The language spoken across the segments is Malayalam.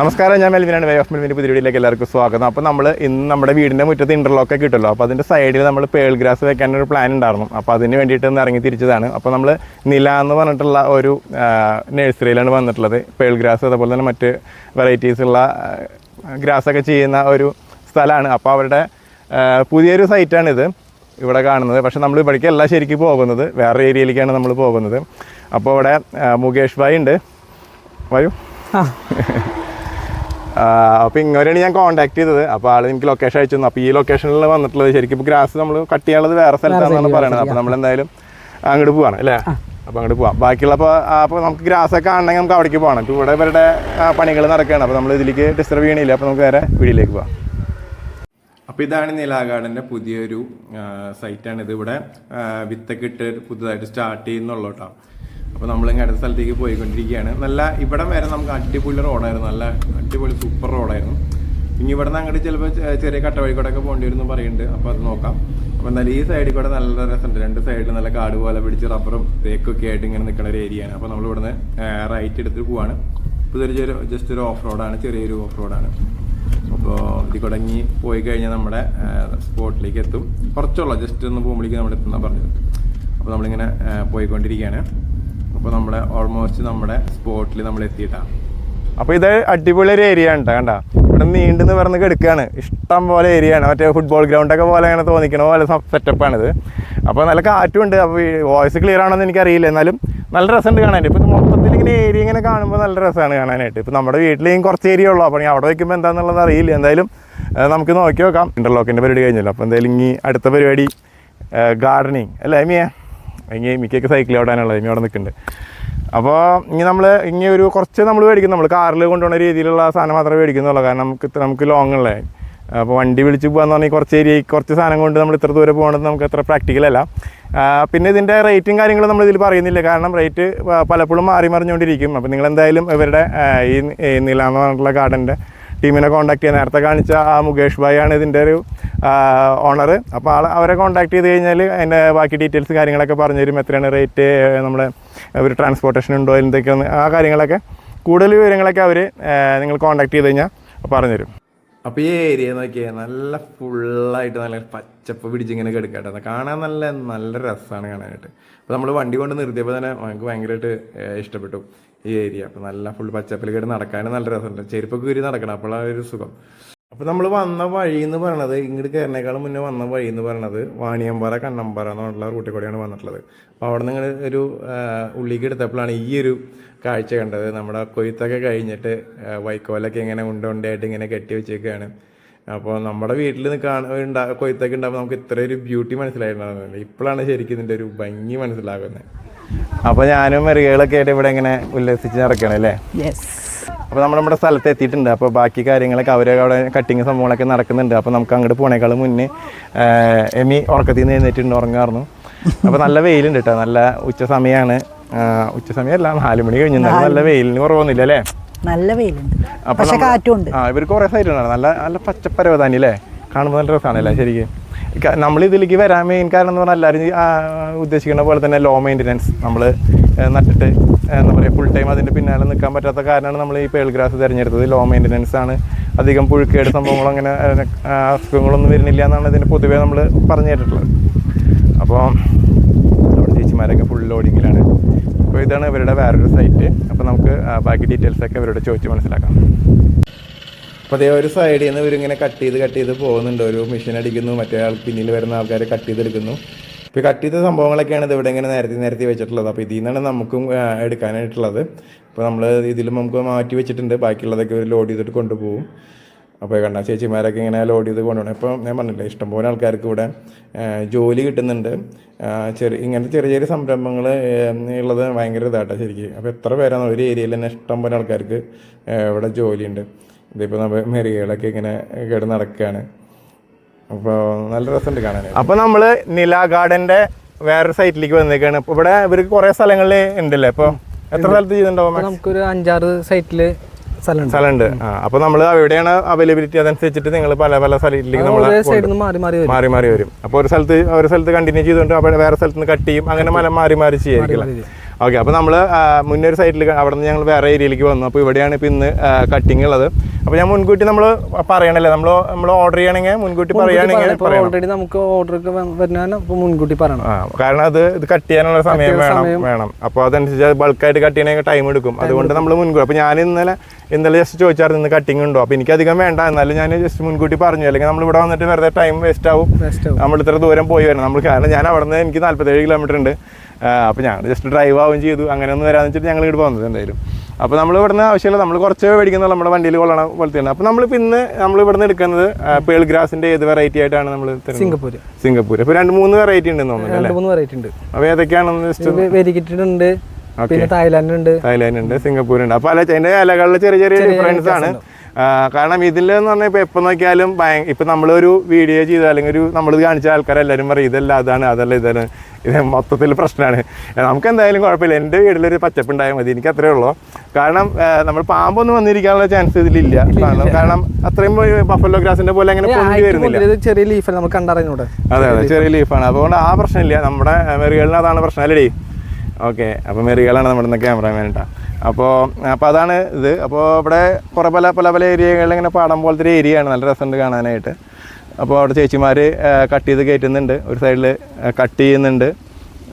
നമസ്കാരം ഞാൻ മെൽവിനാണ്. വേ ഓഫ് മെൽവിന്റെ പുതിയ വീട്ടിലേക്ക് എല്ലാവർക്കും സ്വാഗതം. അപ്പോൾ നമ്മൾ ഇന്ന് നമ്മുടെ വീടിന്റെ മുറ്റത്ത് ഇന്റർലോക്ക് ഒക്കെ കിട്ടുമല്ലോ. അപ്പോൾ അതിന്റെ സൈഡിൽ നമ്മൾ പേൾ ഗ്രാസ് വെക്കാനൊരു പ്ലാൻ ഉണ്ടായിരുന്നു. അപ്പോൾ അതിന് വേണ്ടിയിട്ട് ഒന്ന് ഇറങ്ങി തിരിച്ചതാണ്. അപ്പോൾ നമ്മൾ നില എന്ന് പറഞ്ഞിട്ടുള്ള ഒരു നഴ്സറിയിലാണ് വന്നിട്ടുള്ളത്. പേൾ ഗ്രാസ് അതുപോലെ തന്നെ മറ്റ് വെറൈറ്റീസ് ഉള്ള ഗ്രാസ് ഒക്കെ ചെയ്യുന്ന ഒരു സ്ഥലമാണ്. അപ്പോൾ അവരുടെ ആ, പുതിയൊരു സൈറ്റാണിത് ഇവിടെ കാണുന്നത്. പക്ഷേ നമ്മൾ ഇവിടേക്കല്ല ശരിക്കും പോകുന്നത്. വേറെ ഏരിയയിലേക്കാണ് നമ്മൾ പോകുന്നത്. അപ്പോൾ ഇവിടെ ആ, മുകേഷ് ഭായ് ഉണ്ട്. വരൂ അപ്പോൾ ഇങ്ങനെയാണ് ഞാൻ കോൺടാക്ട് ചെയ്തത്. അപ്പോൾ ആൾ എനിക്ക് ലൊക്കേഷൻ അയച്ചു തന്നു. അപ്പോൾ ഈ ലൊക്കേഷനിൽ വന്നിട്ടുള്ളത് ശരിക്കും ഇപ്പോൾ ഗ്രാസ് നമ്മൾ കട്ട് ചെയ്യാനുള്ളത് വേറെ സ്ഥലത്താണെന്നാണ് പറയുന്നത് അപ്പോൾ നമ്മൾ എന്തായാലും അങ്ങോട്ട് പോവാണ് അല്ലേ? അപ്പോൾ അങ്ങോട്ട് പോവാം. ബാക്കിയുള്ള അപ്പോൾ അപ്പോൾ നമുക്ക് ഗ്രാസ് ഒക്കെ ആണെങ്കിൽ നമുക്ക് അവിടേക്ക് പോകണം ഇപ്പോൾ ഇവിടെ ഇവരുടെ പണികൾ നടക്കുകയാണ്. അപ്പോൾ നമ്മൾ ഇതിലേക്ക് ഡിസ്റ്റർബ് ചെയ്യണില്ല. അപ്പോൾ നമുക്ക് വേറെ വീടിലേക്ക് പോവാം. അപ്പോൾ ഇതാണ് നീലാഗാർഡന്റെ പുതിയൊരു സൈറ്റാണ് ഇത് ഇവിടെ വിത്തൊക്കെ ഇട്ട് പുതുതായിട്ട് സ്റ്റാർട്ട് ചെയ്യുന്നുള്ളൂ കേട്ടോ അപ്പോൾ നമ്മളിങ്ങനെ അടുത്ത സ്ഥലത്തേക്ക് പോയിക്കൊണ്ടിരിക്കുകയാണ്. നല്ല ഇവിടം വരെ നമുക്ക് അടിപൊളി റോഡായിരുന്നു. നല്ല അടിപൊളി സൂപ്പർ റോഡായിരുന്നു. ഇനി ഇവിടെ നിന്ന് അങ്ങോട്ട് ചിലപ്പോൾ ചെറിയ കട്ടവഴി കൂടെ ഒക്കെ പോകേണ്ടി വരുന്നു പറയുന്നുണ്ട്. അപ്പോൾ അത് നോക്കാം. അപ്പോൾ എന്തായാലും ഈ സൈഡിൽ കൂടെ നല്ല രസമുണ്ട്. രണ്ട് സൈഡിൽ നല്ല കാട് പോലെ പിടിച്ച് റബ്ബറും തേക്കൊക്കെ ആയിട്ട് ഇങ്ങനെ നിൽക്കുന്ന ഒരു ഏരിയയാണ് അപ്പോൾ നമ്മൾ ഇവിടുന്ന് റൈറ്റ് എടുത്തിട്ട് പോവാണ്. ഇപ്പോൾ ഇതൊരു ചെറിയ ജസ്റ്റ് ഒരു ഓഫ് റോഡാണ് ചെറിയൊരു ഓഫ് റോഡാണ് അപ്പോൾ ഇതിൽ കുടങ്ങി പോയി കഴിഞ്ഞാൽ നമ്മുടെ സ്പോട്ടിലേക്ക് എത്തും. കുറച്ചുള്ള ജസ്റ്റ് ഒന്ന് പോകുമ്പോഴേക്ക് നമ്മൾ എത്തുന്ന പറഞ്ഞത്. അപ്പോൾ നമ്മളിങ്ങനെ പോയിക്കൊണ്ടിരിക്കുകയാണ്. അപ്പോൾ നമ്മുടെ ഓൾമോസ്റ്റ് നമ്മുടെ സ്പോട്ടിൽ നമ്മൾ എത്തിയിട്ടാണ് അപ്പോൾ ഇത് അടിപൊളി ഒരു ഏരിയ ആണ് കണ്ട? ഇവിടെ നീണ്ടെന്ന് പറഞ്ഞ് കിടക്കുകയാണ് ഇഷ്ടം പോലെ ഏരിയ ആണ്. മറ്റേ ഫുട്ബോൾ ഗ്രൗണ്ടൊക്കെ പോലെ അങ്ങനെ തോന്നിക്കണ പോലെ സെറ്റപ്പാണിത് അപ്പോൾ നല്ല കാറ്റും ഉണ്ട് അപ്പോൾ വോയിസ് ക്ലിയർ ആണെന്ന് എനിക്കറിയില്ല. എന്നാലും നല്ല രസമുണ്ട് കാണാൻ ഇപ്പോൾ മൊത്തത്തിൽ ഇങ്ങനെ ഏരിയ ഇങ്ങനെ കാണുമ്പോൾ നല്ല രസമാണ് കാണാനായിട്ട്. ഇപ്പോൾ നമ്മുടെ വീട്ടിലേയും കുറച്ച് ഏരിയ ഉള്ളൂ. അപ്പോൾ അവിടെ വയ്ക്കുമ്പോൾ എന്താണെന്നുള്ളത് അറിയില്ല. എന്തായാലും നമുക്ക് നോക്കി നോക്കാം. ഇന്റർലോക്കിന്റെ പരിപാടി കഴിഞ്ഞല്ലോ. അപ്പോൾ എന്തായാലും ഇനി അടുത്ത പരിപാടി ഗാർഡനിങ് അല്ലേ എമിയ ഇനി മിക്കൊക്കെ സൈക്കിൾ ഓടാനുള്ളത് ഇനി അവിടെ നിൽക്കുന്നുണ്ട് അപ്പോൾ ഇനി നമ്മൾ ഇനി ഒരു കുറച്ച് നമ്മൾ മേടിക്കും. നമ്മൾ കാറിൽ കൊണ്ടുപോകുന്ന രീതിയിലുള്ള സാധനം മാത്രമേ മേടിക്കുന്നുള്ളൂ. കാരണം നമുക്ക് ഇത്ര- നമുക്ക് ലോങ് ഉള്ളേ അപ്പോൾ വണ്ടി വിളിച്ച് പോകാന്ന് പറഞ്ഞാൽ കുറച്ച് ഏരിയ കുറച്ച് സാധനം കൊണ്ട് നമ്മൾ ഇത്ര ദൂരെ പോകണത് നമുക്ക് അത്ര പ്രാക്ടിക്കൽ അല്ല. പിന്നെ ഇതിന്റെ റേറ്റും കാര്യങ്ങളും നമ്മൾ ഇതിൽ പറയുന്നില്ല. കാരണം റേറ്റ് പലപ്പോഴും മാറി മറിഞ്ഞുകൊണ്ടിരിക്കും. അപ്പോൾ നിങ്ങൾ എന്തായാലും ഇവരുടെ ഈ നീലാന്ന് പറഞ്ഞിട്ടുള്ള ഗാർഡന്റെ ടീമിനെ കോൺടാക്ട് ചെയ്യാൻ നേരത്തെ കാണിച്ച ആ മുകേഷ് ഭായ് ആണ് ഇതിന്റെ ഒരു ഓണർ അപ്പോൾ ആൾ അവരെ കോൺടാക്ട് ചെയ്ത് കഴിഞ്ഞാൽ അതിന്റെ ബാക്കി ഡീറ്റെയിൽസ് കാര്യങ്ങളൊക്കെ പറഞ്ഞു തരും. എത്രയാണ് റേറ്റ് നമ്മുടെ ഒരു ട്രാൻസ്പോർട്ടേഷൻ ഉണ്ടോ എന്തൊക്കെയാണ് ആ കാര്യങ്ങളൊക്കെ. കൂടുതൽ വിവരങ്ങളൊക്കെ അവർ നിങ്ങൾ കോൺടാക്ട് ചെയ്ത് കഴിഞ്ഞാൽ പറഞ്ഞു തരും അപ്പോൾ ഈ ഏരിയ നോക്കിയാൽ നല്ല ഫുള്ളായിട്ട് നല്ല പച്ചപ്പ് പിടിച്ചിങ്ങനെ കിടക്കട്ടെ കാണാൻ നല്ല നല്ല രസമാണ് കാണാനായിട്ട്. അപ്പോൾ നമ്മൾ വണ്ടി കൊണ്ട് നിർത്തിയപ്പോൾ തന്നെ നമുക്ക് ഭയങ്കരമായിട്ട് ഇഷ്ടപ്പെട്ടു ഈ ഏരിയ. അപ്പോൾ നല്ല ഫുൾ പച്ചപ്പിൽ കയറി നടക്കാനും നല്ല രസമുണ്ട്. ചെരുപ്പൊക്കെ കയറി നടക്കണം അപ്പോഴാണ് ഒരു സുഖം. അപ്പോൾ നമ്മൾ വന്ന വഴി എന്ന് പറയണത് ഇങ്ങോട്ട് കയറിനേക്കാളും മുന്നേ വന്ന വഴി എന്ന് പറയണത് വാണിയമ്പാറ കണ്ണമ്പാറ എന്നുള്ള റൂട്ടിൽ കൂടെയാണ് വന്നിട്ടുള്ളത്. അപ്പോൾ അവിടെ നിങ്ങൾ ഒരു ഉള്ളിക്ക് എടുത്തപ്പോഴാണ് ഈ ഒരു കാഴ്ച കണ്ടത്. നമ്മുടെ കൊയ്ത്തൊക്കെ കഴിഞ്ഞിട്ട് വൈക്കോലൊക്കെ ഇങ്ങനെ ഉണ്ട ഉണ്ടയായിട്ട് ഇങ്ങനെ കെട്ടി വെച്ചേക്കാണ്. അപ്പോൾ നമ്മുടെ വീട്ടിൽ കാണ ഉണ്ടാ കൊയ്ത്തൊക്കെ ഉണ്ടാകുമ്പോൾ നമുക്ക് ഇത്ര ഒരു ബ്യൂട്ടി മനസ്സിലായിട്ടുണ്ടാകുന്നത് ഇപ്പോഴാണ് ശരിക്കും ഇതിന്റെ ഒരു ഭംഗി മനസ്സിലാകുന്നത്. അപ്പോൾ ഞാനും മെറുകകളൊക്കെ ആയിട്ട് ഇവിടെ ഇങ്ങനെ ഉല്ലസിച്ച് നടക്കണം അല്ലേ? അപ്പോൾ നമ്മൾ നമ്മുടെ സ്ഥലത്ത് എത്തിയിട്ടുണ്ട്. അപ്പോൾ ബാക്കി കാര്യങ്ങളൊക്കെ അവർ അവിടെ കട്ടിങ് സംഭവങ്ങളൊക്കെ നടക്കുന്നുണ്ട്. അപ്പോൾ നമുക്ക് അങ്ങോട്ട് പോണേക്കാളും മുന്നേ എമി ഉറക്കത്തിൽ നിന്ന് എഴുന്നേറ്റിട്ടുണ്ട് ഉറങ്ങാറുന്നു അപ്പോൾ നല്ല വെയിലുണ്ട് കേട്ടോ നല്ല ഉച്ച സമയമാണ് ഉച്ച സമയമല്ല നാല് മണി കഴിഞ്ഞു. നല്ല വെയിലിന് കുറവൊന്നുമില്ല അല്ലേ? നല്ല വെയിലുണ്ട്. പക്ഷെ ആ ഇവർക്ക് കുറേ സൈഡ് ഉണ്ടാണ് നല്ല നല്ല പച്ചപ്പരവതാനി അല്ലേ? കാണുമ്പോൾ നല്ല രസമാണ് അല്ലേ ശരിക്കും നമ്മൾ ഇതിലേക്ക് വരാൻ മെയിൻ കാരണം എന്ന് പറഞ്ഞാൽ എല്ലാവരും ഉദ്ദേശിക്കുന്ന പോലെ തന്നെ ലോ മെയിന്റനൻസ് നമ്മൾ നട്ടിട്ട് എന്താ പറയുക ഫുൾ ടൈം അതിന്റെ പിന്നാലെ നിൽക്കാൻ പറ്റാത്ത കാരണമാണ് നമ്മൾ ഈ പേൾ ഗ്രാസ് തിരഞ്ഞെടുത്തത്. ലോ മെയിന്റനൻസ് ആണ്. അധികം പുഴുക്കേട് സംഭവങ്ങളും അങ്ങനെ അസുഖങ്ങളൊന്നും വരുന്നില്ല എന്നാണ് ഇതിന് പൊതുവേ നമ്മൾ പറഞ്ഞു കേട്ടിട്ടുള്ളത്. അപ്പോൾ നമ്മുടെ ചേച്ചിമാരൊക്കെ ഫുൾ ലോഡിങ്ങിലാണ് അപ്പോൾ ഇതാണ് ഇവരുടെ വേറൊരു സൈറ്റ് അപ്പോൾ നമുക്ക് ബാക്കി ഡീറ്റെയിൽസ് ഒക്കെ ഇവരോട് ചോദിച്ച് മനസ്സിലാക്കാം. അപ്പോൾ അതേ ഒരു സൈഡിൽ നിന്ന് ഇവരിങ്ങനെ കട്ട് ചെയ്ത് കട്ട് ചെയ്ത് പോകുന്നുണ്ട്. ഒരു മെഷീൻ അടിക്കുന്നു മറ്റേ ആൾ പിന്നിൽ വരുന്ന ആൾക്കാരെ കട്ട് ചെയ്തെടുക്കുന്നു. ഇപ്പോൾ കട്ട് ചെയ്ത സംഭവങ്ങളൊക്കെയാണ് ഇത് ഇവിടെ ഇങ്ങനെ നേരത്തെ നേരത്തെ വെച്ചിട്ടുള്ളത്. അപ്പോൾ ഇതിൽ നിന്നാണ് നമുക്കും എടുക്കാനായിട്ടുള്ളത്. അപ്പോൾ നമ്മൾ ഇതിലും നമുക്ക് മാറ്റി വെച്ചിട്ടുണ്ട്. ബാക്കിയുള്ളതൊക്കെ ഒരു ലോഡ് ചെയ്തിട്ട് കൊണ്ടുപോകും. അപ്പോൾ കണ്ട ചേച്ചിമാരൊക്കെ ഇങ്ങനെ ലോഡ് ചെയ്ത് കൊണ്ടുപോകണം ഇപ്പോൾ ഞാൻ പറഞ്ഞില്ലേ ഇഷ്ടംപോലെ ആൾക്കാർക്ക് ഇവിടെ ജോലി കിട്ടുന്നുണ്ട്. ചെറിയ ഇങ്ങനത്തെ ചെറിയ ചെറിയ സംരംഭങ്ങൾ ഉള്ളത് ഭയങ്കര ഇതാട്ടോ ശരിക്കും. അപ്പോൾ എത്ര പേരാണ് ഒരു ഏരിയയിൽ തന്നെ ഇഷ്ടംപോലെ ആൾക്കാർക്ക് ഇവിടെ ജോലിയുണ്ട്. ഇതിപ്പോൾ നമ്മൾ മെറികളൊക്കെ ഇങ്ങനെ കേട് നടക്കുകയാണ് അപ്പോൾ നല്ല രസമുണ്ട് കാണാൻ അപ്പോൾ നമ്മൾ നില ഗാർഡന്റെ വേറൊരു സൈറ്റിലേക്ക് വന്നേക്കാണ്. ഇപ്പോൾ ഇവിടെ ഇവർക്ക് കുറേ സ്ഥലങ്ങളിൽ ഉണ്ടല്ലേ? ഇപ്പോൾ എത്ര സ്ഥലത്ത് ചെയ്യുന്നുണ്ടാവും നമുക്കൊരു അഞ്ചാറ് സൈറ്റിൽ സ്ഥലമുണ്ട്. അപ്പൊ നമ്മൾ എവിടെയാണ് അവൈലബിലിറ്റി അതനുസരിച്ചിട്ട് നിങ്ങൾ പല പല സ്ഥലത്തിലേക്ക് നമ്മൾ മാറി മാറി വരും. അപ്പോൾ ഒരു സ്ഥലത്ത് ഒരു സ്ഥലത്ത് കണ്ടിന്യൂ ചെയ്തുകൊണ്ട് വേറെ സ്ഥലത്ത് നിന്ന് കട്ട് ചെയ്യും. അങ്ങനെ മല മാറി മാറി ചെയ്യായിരിക്കും ഓക്കെ അപ്പോൾ നമ്മൾ മുന്നേ ഒരു സൈറ്റിൽ അവിടെ നിന്ന് ഞങ്ങൾ വേറെ ഏരിയയിലേക്ക് വന്നു. അപ്പോൾ ഇവിടെയാണ് ഇപ്പോൾ ഇന്ന് കട്ടിങ് ഉള്ളത്. അപ്പോൾ ഞാൻ മുൻകൂട്ടി നമ്മൾ പറയണല്ലേ? നമ്മൾ നമ്മൾ ഓർഡർ ചെയ്യണമെങ്കിൽ മുൻകൂട്ടി പറയുകയാണെങ്കിൽ ഓൾറെഡി നമുക്ക് ഓർഡർ മുൻകൂട്ടി പറയണം. കാരണം അത് ഇത് കട്ട് ചെയ്യാനുള്ള സമയം വേണം വേണം. അപ്പോൾ അതനുസരിച്ച് ബൾക്കായിട്ട് കട്ട് ചെയ്യണമെങ്കിൽ ടൈം എടുക്കും. അതുകൊണ്ട് നമ്മൾ മുൻകൂട്ടി അപ്പോൾ ഞാൻ ഇന്നലെ ഇന്നലെ ജസ്റ്റ് ചോദിച്ചായിരുന്നു ഇന്ന് കട്ടിങ് ഉണ്ടോ? അപ്പോൾ എനിക്ക് അധികം വേണ്ട. എന്നാലും ഞാൻ ജസ്റ്റ് മുൻകൂട്ടി പറഞ്ഞു. അല്ലെങ്കിൽ നമ്മൾ ഇവിടെ വന്നിട്ട് വെറുതെ ടൈം വേസ്റ്റ് ആവും. നമ്മൾ ഇത്ര ദൂരം പോയി വരണം. നമ്മൾ കാരണം ഞാൻ അവിടെ നിന്ന് എനിക്ക് നാല്പത്തേഴ് കിലോമീറ്റർ ഉണ്ട്. അപ്പോൾ ഞങ്ങൾ ജസ്റ്റ് ഡ്രൈവ് ആവുകയും ചെയ്തു. അങ്ങനെ ഒന്ന് വരാമെന്ന് വെച്ചിട്ട് ഞങ്ങൾ ഇങ്ങോട്ട് വന്നത് എന്തായാലും. അപ്പോൾ നമ്മൾ ഇവിടുന്ന് ആവശ്യമില്ല നമ്മൾ കുറച്ച് മേടിക്കുന്നത് നമ്മുടെ വണ്ടിയിൽ കൊള്ളണ പോലത്തെയാണ്. അപ്പോൾ നമ്മളിപ്പോൾ ഇന്ന് നമ്മൾ ഇവിടുന്ന് എടുക്കുന്നത് പേൾ ഗ്രാസിന്റെ ഏത് വെറൈറ്റി ആയിട്ടാണ് നമ്മൾ സിംഗപ്പൂർ സിംഗപ്പൂർ ഇപ്പോൾ രണ്ട് മൂന്ന് വെറൈറ്റി ഉണ്ടെന്ന് തോന്നുന്നു രണ്ട് മൂന്ന് വെറൈറ്റി ഉണ്ട്. അപ്പോൾ ഏതൊക്കെയാണെന്ന് ജസ്റ്റ് വെരിക്കിറ്റഡ് ഉണ്ട് പിന്നെ തായ്ലാൻഡ് ഉണ്ട് തായ്ലാൻഡ് ഉണ്ട് സിംഗപ്പൂർ ഉണ്ട് അപ്പോൾ അല്ല അതിന്റെ ഇലകളിൽ ചെറിയ ചെറിയ ഡിഫറൻസ് ആണ്. കാരണം ഇതിൽ എന്ന് പറഞ്ഞാൽ ഇപ്പോൾ എപ്പോൾ നോക്കിയാലും ഭയ ഇപ്പം നമ്മളൊരു വീഡിയോ ചെയ്ത അല്ലെങ്കിൽ ഒരു നമ്മൾ കാണിച്ച ആൾക്കാരെല്ലാവരും പറയും ഇതല്ല അതാണ് അതല്ല ഇതാണ്. ഇത് മൊത്തത്തിൽ പ്രശ്നമാണ് നമുക്ക് എന്തായാലും കുഴപ്പമില്ല. എന്റെ വീട്ടിലൊരു പച്ചപ്പ് ഉണ്ടായാൽ മതി. എനിക്ക് അത്രേ ഉള്ളൂ. കാരണം നമ്മൾ പാമ്പൊന്നും വന്നിരിക്കാനുള്ള ചാൻസ് ഇതിലില്ല. കാരണം കാരണം അത്രയും ബഫലോ ഗ്രാസിന്റെ പോലെ അങ്ങനെ പൊന്തി വരുന്നില്ല. ചെറിയ ലീഫാണ് നമുക്ക് കണ്ടറിഞ്ഞൂടെ? അതെ അതെ ചെറിയ ലീഫാണ് അതുകൊണ്ട് ആ പ്രശ്നമില്ല. നമ്മുടെ മെറികളിന് അതാണ് പ്രശ്നം അല്ലേ ഓക്കെ അപ്പോൾ മെറികളാണ് നമ്മുടെ ഇന്ന് ക്യാമറാമാൻ കേട്ടോ അപ്പോൾ അപ്പോൾ അതാണ് ഇത്. അപ്പോൾ ഇവിടെ കുറേ പല പല പല ഏരിയകളിൽ ഇങ്ങനെ പാടം പോലത്തെ ഒരു ഏരിയയാണ്. നല്ല രസമുണ്ട് കാണാനായിട്ട്. അപ്പോൾ അവിടെ ചേച്ചിമാർ കട്ട് ചെയ്ത് കയറ്റുന്നുണ്ട്. ഒരു സൈഡിൽ കട്ട് ചെയ്യുന്നുണ്ട്.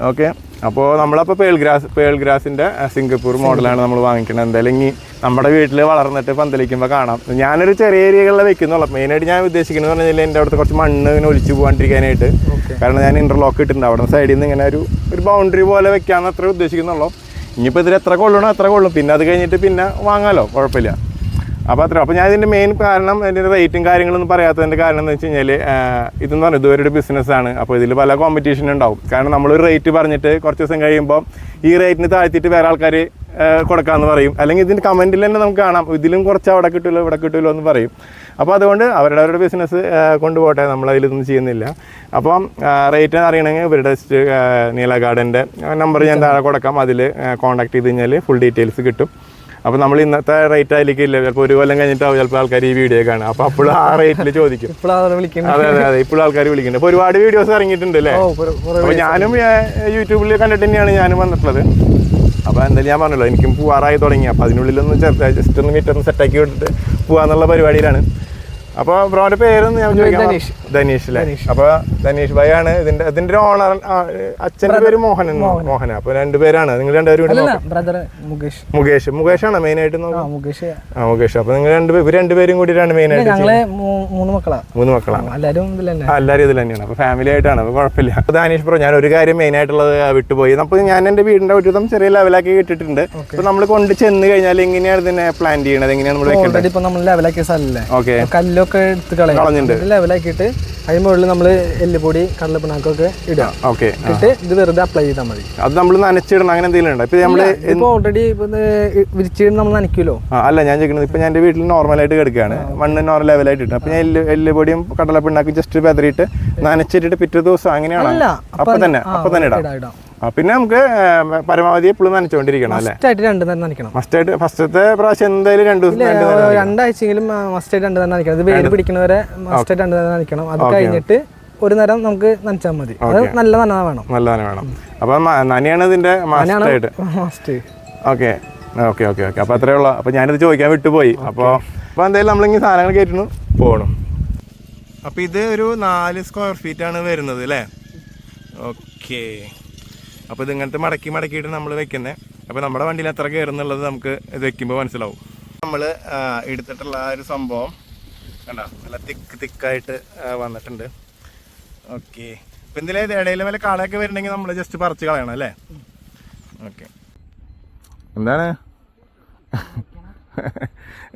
ഓക്കെ. അപ്പോൾ നമ്മളപ്പോൾ പേൾ ഗ്രാസ് പേൾ ഗ്രാസിന്റെ സിംഗപ്പൂർ. മോഡലാണ് നമ്മൾ വാങ്ങിക്കുന്നത് എന്തായാലും ഇനി നമ്മുടെ വീട്ടിൽ വളർന്നിട്ട് പന്തലിക്കുമ്പോൾ കാണാം. ഞാനൊരു ചെറിയ ഏരിയകളിൽ വെക്കുന്നുള്ളൂ. മെയിനായിട്ട് ഞാൻ ഉദ്ദേശിക്കുന്നത് പറഞ്ഞു കഴിഞ്ഞാൽ എന്റെ അവിടുത്തെ കുറച്ച് മണ്ണ് ഇങ്ങനെ ഒലിച്ചു പോകാണ്ടിരിക്കാനായിട്ട്. കാരണം ഞാൻ ഇന്റർലോക്ക് ഇട്ടിട്ടുണ്ട്. അവിടെ സൈഡിൽ നിന്ന് ഇങ്ങനെ ഒരു ഒരു ബൗണ്ടറി പോലെ വെക്കാമെന്ന് അത്ര ഉദ്ദേശിക്കുന്നുള്ളൂ. ഇനിയിപ്പോൾ ഇതിൽ എത്ര കൊള്ളണോ എത്ര കൊള്ളും. പിന്നെ അത് കഴിഞ്ഞിട്ട് പിന്നെ വാങ്ങാമല്ലോ കുഴപ്പമില്ല. അപ്പോൾ അത്ര. അപ്പോൾ ഞാൻ ഇതിന്റെ മെയിൻ കാരണം അതിന്റെ റേറ്റും കാര്യങ്ങളൊന്നും പറയാത്തതിന്റെ കാരണം എന്ന് വെച്ച് കഴിഞ്ഞാൽ ഇതെന്ന് പറഞ്ഞാൽ ഇതുവരെ ഒരു ബിസിനസ്സാണ് അപ്പോൾ ഇതിൽ പല കോമ്പറ്റീഷൻ ഉണ്ടാവും. കാരണം നമ്മളൊരു റേറ്റ് പറഞ്ഞിട്ട് കുറച്ച് ദിവസം കഴിയുമ്പോൾ ഈ റേറ്റിന് താഴ്ത്തിയിട്ട് വേറെ ആൾക്കാർ കൊടുക്കാമെന്ന് പറയും. അല്ലെങ്കിൽ ഇതിന്റെ കമന്റിൽ തന്നെ നമുക്ക് കാണാം. ഇതിലും കുറച്ച് അവിടെ കിട്ടുമല്ലോ ഇവിടെ കിട്ടുമല്ലോ എന്ന് പറയും. അപ്പോൾ അതുകൊണ്ട് അവരുടെ അവരുടെ ബിസിനസ് കൊണ്ടുപോട്ടെ നമ്മളതിലൊന്നും ചെയ്യുന്നില്ല. അപ്പം റേറ്റ് അറിയണമെങ്കിൽ ഇവരുടെ നീല ഗാർഡന്റെ നമ്പർ ഞാൻ താഴെ കൊടുക്കാം. അതിൽ കോൺടാക്ട് ചെയ്ത് കഴിഞ്ഞാൽ ഫുൾ ഡീറ്റെയിൽസ് കിട്ടും. അപ്പോൾ നമ്മൾ ഇന്നത്തെ റേറ്റ് അതിലേക്ക് ഇല്ല. ചിലപ്പോൾ ഒരു കൊല്ലം കഴിഞ്ഞിട്ടാവും ചിലപ്പോൾ ആൾക്കാർ ഈ വീഡിയോ കാണും അപ്പോൾ അപ്പോൾ ആ റേറ്റിൽ ചോദിക്കും. അതെ അതെ അതെ. ഇപ്പോഴും ആൾക്കാർ വിളിക്കുന്നുണ്ട്. അപ്പോൾ ഒരുപാട് വീഡിയോസ് ഇറങ്ങിയിട്ടുണ്ട് അല്ലേ? അപ്പോൾ ഞാനും യൂട്യൂബിൽ കണ്ടിട്ട് തന്നെയാണ് ഞാനും വന്നിട്ടുള്ളത്. അപ്പോൾ എന്തായാലും ഞാൻ പറഞ്ഞല്ലോ എനിക്കും പോവാറായി തുടങ്ങി. അപ്പോൾ അതിനുള്ളിലൊന്ന് ചെറുതായി ജസ്റ്റ് ഒന്ന് മീറ്റർ ഒന്ന് സെറ്റാക്കി വിട്ടിട്ട് പോകാന്നുള്ള പരിപാടിയിലാണ്. അപ്പോൾ ബ്രോന്റെ പേരൊന്ന് ഞാൻ ചോദിക്കാം. ധനീഷ്. ധനീഷ് അല്ലേ അപ്പോൾ ധനീഷ് ഭായി ആണ്. ഇതിന്റെ ഇതിന്റെ ഓണർ അച്ഛന്റെ പേര് മോഹൻ. മോഹൻ അപ്പൊ രണ്ടുപേരാണ് നിങ്ങൾ രണ്ടുപേരും ബ്രദർ മുകേഷ്. മുകേഷ്. ആണ് മെയിൻ ആയിട്ട് ആ മുകേഷ്. ആ മുകേഷ്. അപ്പോൾ നിങ്ങൾ രണ്ട് ഇവർ രണ്ടുപേരും കൂടിയിട്ടാണ് മെയിൻ ആയിട്ട് ഞങ്ങൾ മൂന്ന് മക്കളാ. മൂന്ന് മക്കളാണ് എല്ലാവരും ഇതിൽ തന്നെയാണ്. അപ്പൊ ഫാമിലി ആയിട്ടാണ്. അപ്പൊ കുഴപ്പമില്ല. അപ്പൊ ധനീഷ് ബ്രോ ഞാൻ ഒരു കാര്യം മെയിൻ ആയിട്ടുള്ളത് വിട്ടുപോയി. അപ്പൊ ഞാൻ എന്റെ വീടിന്റെ ഒരുവിധം ചെറിയ ലെവലാക്കി ഇട്ടിട്ടുണ്ട്. അപ്പൊ നമ്മൾ കൊണ്ട് ചെന്ന് കഴിഞ്ഞാൽ എങ്ങനെയാണ് ഇതിനെ പ്ലാൻ ചെയ്യണത്? എങ്ങനെയാണ് നമ്മൾ ഓൾറെഡി ഇപ്പൊ നമ്മൾ ലെവലാക്കിയ സ്ഥലല്ലേ? ഓക്കെ കല്ലൊക്കെ എടുത്ത് കളയും. ലെവലാക്കിയിട്ട് അതിന് മുകളിൽ നമ്മൾ എല്ലുപൊടി കടലപ്പിണാക്കൊക്കെ ഇടുക. ഓക്കെ. ഇട്ട് ഇത് വെറുതെ അപ്ലൈ ചെയ്താൽ മതി. അത് നമ്മൾ നനച്ചിടണം അങ്ങനെ എന്തെങ്കിലും ഉണ്ടോ? ഇപ്പൊ നമ്മൾ ഇപ്പൊ ഓൾറെഡി വിരിച്ചിട്ട് നമ്മൾ നനയ്ക്കുമല്ലോ. അല്ല ഞാൻ ചോദിക്കുന്നത് ഇപ്പൊ ഞാൻ എന്റെ വീട്ടിൽ നോർമലായിട്ട് കിടക്കുകയാണ്. മണ്ണ് നോർമൽ ലെവലായിട്ട് ഇട്ടു അപ്പൊ ഞാൻ എല്ല് കടലപ്പിണ്ണാക്കും ജസ്റ്റ് പെതറിയിട്ട് നനച്ചിട്ടിട്ട് പിറ്റേ ദിവസം അങ്ങനെയാണോ? അപ്പൊ തന്നെ അപ്പൊ തന്നെ ഇടാം. പിന്നെ നമുക്ക് പരമാവധി എപ്പോഴും നനച്ചുകൊണ്ടിരിക്കണം അല്ലേ? മസ്റ്റായിട്ട് രണ്ട് നേരം നനയ്ക്കണം. ഫസ്റ്റായിട്ട് ഫസ്റ്റത്തെ പ്രാവശ്യം എന്തായാലും രണ്ട് ദിവസം രണ്ടാഴ്ചയെങ്കിലും മസ്റ്റായിട്ട് രണ്ട് നേരം നനയ്ക്കണം. ഇത് വേര് പിടിക്കുന്നവരെ മസ്റ്റായിട്ട് രണ്ട് നേരം നനയ്ക്കണം. അത് കഴിഞ്ഞിട്ട് ഒരു നേരം നമുക്ക് നനച്ചാൽ മതി. അത് നല്ല നനന വേണം. നല്ല നന വേണം. അപ്പം നനയാണ് ഇതിന്റെ മാസ്റ്റായിട്ട് must okay. Okay okay okay. അപ്പോൾ അത്രേ ഉള്ളൂ. അപ്പോൾ ഞാനിത് ചോദിക്കാൻ വിട്ടുപോയി. അപ്പോൾ അപ്പോൾ എന്തായാലും നമ്മളിങ്ങനെ സാധനങ്ങൾ കയറ്റുന്നു പോകണം അപ്പോൾ ഇത് ഒരു നാല് സ്ക്വയർ ഫീറ്റ് ആണ് വരുന്നത് അല്ലേ? ഓക്കെ. അപ്പോൾ ഇങ്ങനത്തെ മടക്കി മടക്കിയിട്ട് നമ്മൾ വെക്കുന്നത് അപ്പോൾ നമ്മുടെ വണ്ടിയിൽ എത്ര കയറുന്നുള്ളത് നമുക്ക് ഇത് വെക്കുമ്പോൾ മനസ്സിലാവും. നമ്മൾ എടുത്തിട്ടുള്ള ആ ഒരു സംഭവം കണ്ടോ? നല്ല തിക്ക് തിക്കായിട്ട് വന്നിട്ടുണ്ട്. ഓക്കെ. ഇപ്പം എന്തെങ്കിലും ഇടയിൽ വല്ല കളയൊക്കെ വരുന്നുണ്ടെങ്കിൽ നമ്മൾ ജസ്റ്റ് പറിച്ച് കളയണം അല്ലേ? ഓക്കെ. എന്താണ്?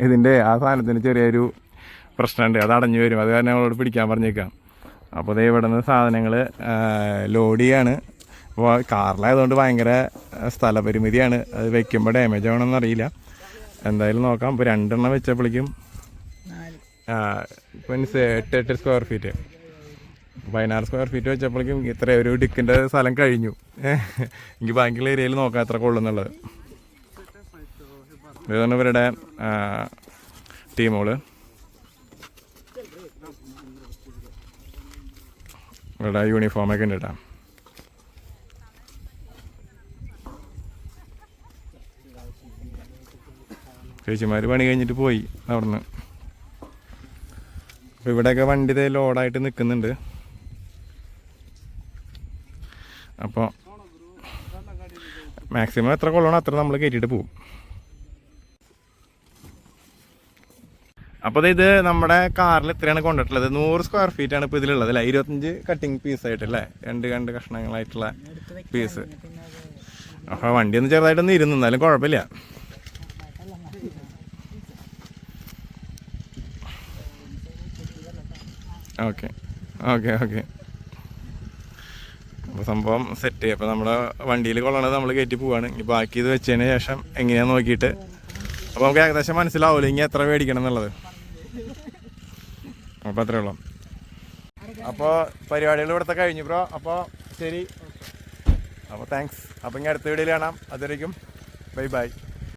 ഇതിന്റെ ആ സാധനത്തിന് ചെറിയൊരു പ്രശ്നമുണ്ട്. അത് അടഞ്ഞു വരും. അത് കാരണം ഞങ്ങളോട് പിടിക്കാൻ പറഞ്ഞേക്കാം. അപ്പോൾ ദേ ഇവിടെ സാധനങ്ങൾ ലോഡ് ചെയ്യാണ്. അപ്പോൾ കാറിലായതുകൊണ്ട് ഭയങ്കര സ്ഥലപരിമിതിയാണ്. അത് വെക്കുമ്പോൾ ഡാമേജ് ആവണമെന്ന് അറിയില്ല. എന്തായാലും നോക്കാം. ഇപ്പോൾ രണ്ടെണ്ണം വെച്ചപ്പോഴേക്കും മീൻസ് എട്ട് എട്ട് സ്ക്വയർ ഫീറ്റ് പതിനാറ് സ്ക്വയർ ഫീറ്റ് വെച്ചപ്പോഴേക്കും ഇത്ര ഒരു ഡിക്കിന്റെ സ്ഥലം കഴിഞ്ഞു. എനിക്ക് ബാക്കിയുള്ള ഏരിയയിൽ നോക്കാം എത്ര കൊള്ളുന്നുള്ളത് ഇതാണ് ഇവരുടെ ടീമുകൾ ഇവരുടെ യൂണിഫോമൊക്കെ ഉണ്ട് കേട്ടോ. ചേച്ചിമാർ പണി കഴിഞ്ഞിട്ട് പോയി അവിടുന്ന്. അപ്പോൾ ഇവിടെയൊക്കെ വണ്ടി ദേ ലോഡായിട്ട് നിൽക്കുന്നുണ്ട് അപ്പോൾ മാക്സിമം എത്ര കൊള്ളണോ അത്ര നമ്മൾ കയറ്റിയിട്ട് പോകും അപ്പോൾ ഇത് നമ്മുടെ കാറിൽ എത്രയാണ് കൊണ്ടിട്ടുള്ളത്. നൂറ് സ്ക്വയർ ഫീറ്റ് ആണ് ഇപ്പോൾ ഇതിലുള്ളത് അല്ലേ? ഇരുപത്തഞ്ച് കട്ടിങ് പീസ് ആയിട്ടല്ലേ? രണ്ട് രണ്ട് കഷ്ണങ്ങളായിട്ടുള്ള പീസ് അപ്പോൾ വണ്ടി ഒന്ന് ചെറുതായിട്ടൊന്ന് ഇരുന്നു എന്നാലും കുഴപ്പമില്ല. ഓക്കെ. Okay okay. അപ്പോൾ സംഭവം സെറ്റ് അപ്പോൾ നമ്മുടെ വണ്ടിയിൽ കൊള്ളണത് നമ്മൾ കയറ്റി പോവാണ്. ഇനി ബാക്കി ഇത് വെച്ചതിന് ശേഷം എങ്ങനെയാണെന്ന് നോക്കിയിട്ട്. അപ്പോൾ നമുക്ക് ഏകദേശം മനസ്സിലാവില്ല ഇനി എത്ര മേടിക്കണം എന്നുള്ളത്. അപ്പോൾ അത്രേ ഉള്ളൂ. അപ്പോൾ പരിപാടികൾ ഇവിടുത്തെ കഴിഞ്ഞു ബ്രോ അപ്പോൾ ശരി. അപ്പോൾ താങ്ക്സ് അപ്പോൾ ഇനി അടുത്ത വീഡിയോയിൽ കാണാം. അതുവരേക്കും. Bye bye